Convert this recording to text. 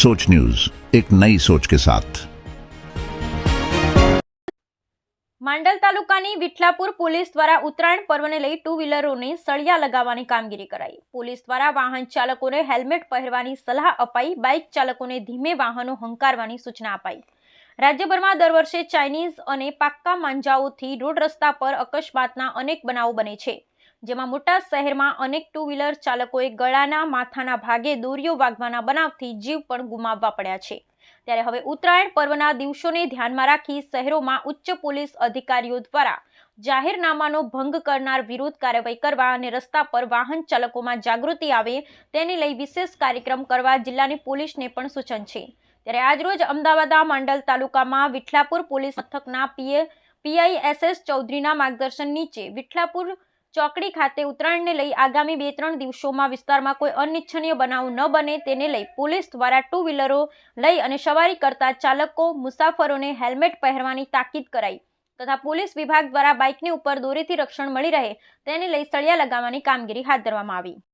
सोच न्यूज एक नई सोच के साथ માંડલ તાલુકાની વિઠલાપુર પોલીસ દ્વારા ઉત્તરાયણ પર્વને લઈ ટુ વ્હીલરોને સળિયા લગાવવાની કામગીરી કરાઈ પોલીસ દ્વારા વાહન ચાલકોને હેલ્મેટ પહેરવાની સલાહ અપાઈ બાઇક ચાલકોને ધીમે વાહનો હંકારવાની સૂચના અપાઈ રાજ્યભરમાં દર વર્ષે ચાઇનીઝ અને પાક્કા માંજાઓથી રોડ રસ્તા પર અકસ્માતના અનેક બનાવો બને છે જેમાં મોટા શહેરમાં અનેક ટુ વ્હીલર ચાલકોએ ગળાના માથાના ભાગે દોરીઓ વાગવાના બનાવથી જીવ પણ ગુમાવવા પડ્યા છે. ત્યારે હવે ઉત્તરાયણ પર્વના દિવસોને ધ્યાનમાં રાખી શહેરોમાં ઉચ્ચ પોલીસ અધિકારીઓ દ્વારા જાહેરનામાનો ભંગ કરનાર વિરુદ્ધ કાર્યવાહી કરવા અને રસ્તા પર વાહન ચાલકોમાં જાગૃતિ આવે તેને લઈ વિશેષ કાર્યક્રમ કરવા જિલ્લાની પોલીસને પણ સૂચન છે. ત્યારે આજરોજ અમદાવાદના માંડલ તાલુકામાં વિઠલાપુર પોલીસ મથકના પીએ, પીઆઈએસએસ ચૌધરીના માર્ગદર્શન નીચે વિઠલાપુર ચોકડી ખાતે ઉત્તરાયણને લઈ આગામી બે ત્રણ દિવસોમાં વિસ્તારમાં કોઈ અનિચ્છનીય બનાવ ન બને તેને લઈ પોલીસ દ્વારા ટુ વ્હીલરો લઈ અને સવારી કરતા ચાલકો, મુસાફરોને હેલ્મેટ પહેરવાની તાકીદ કરાઈ. તથા પોલીસ વિભાગ દ્વારા બાઇકની ઉપર દોરીથી રક્ષણ મળી રહે તેને લઈ સળિયા લગાવવાની કામગીરી હાથ ધરવામાં આવી.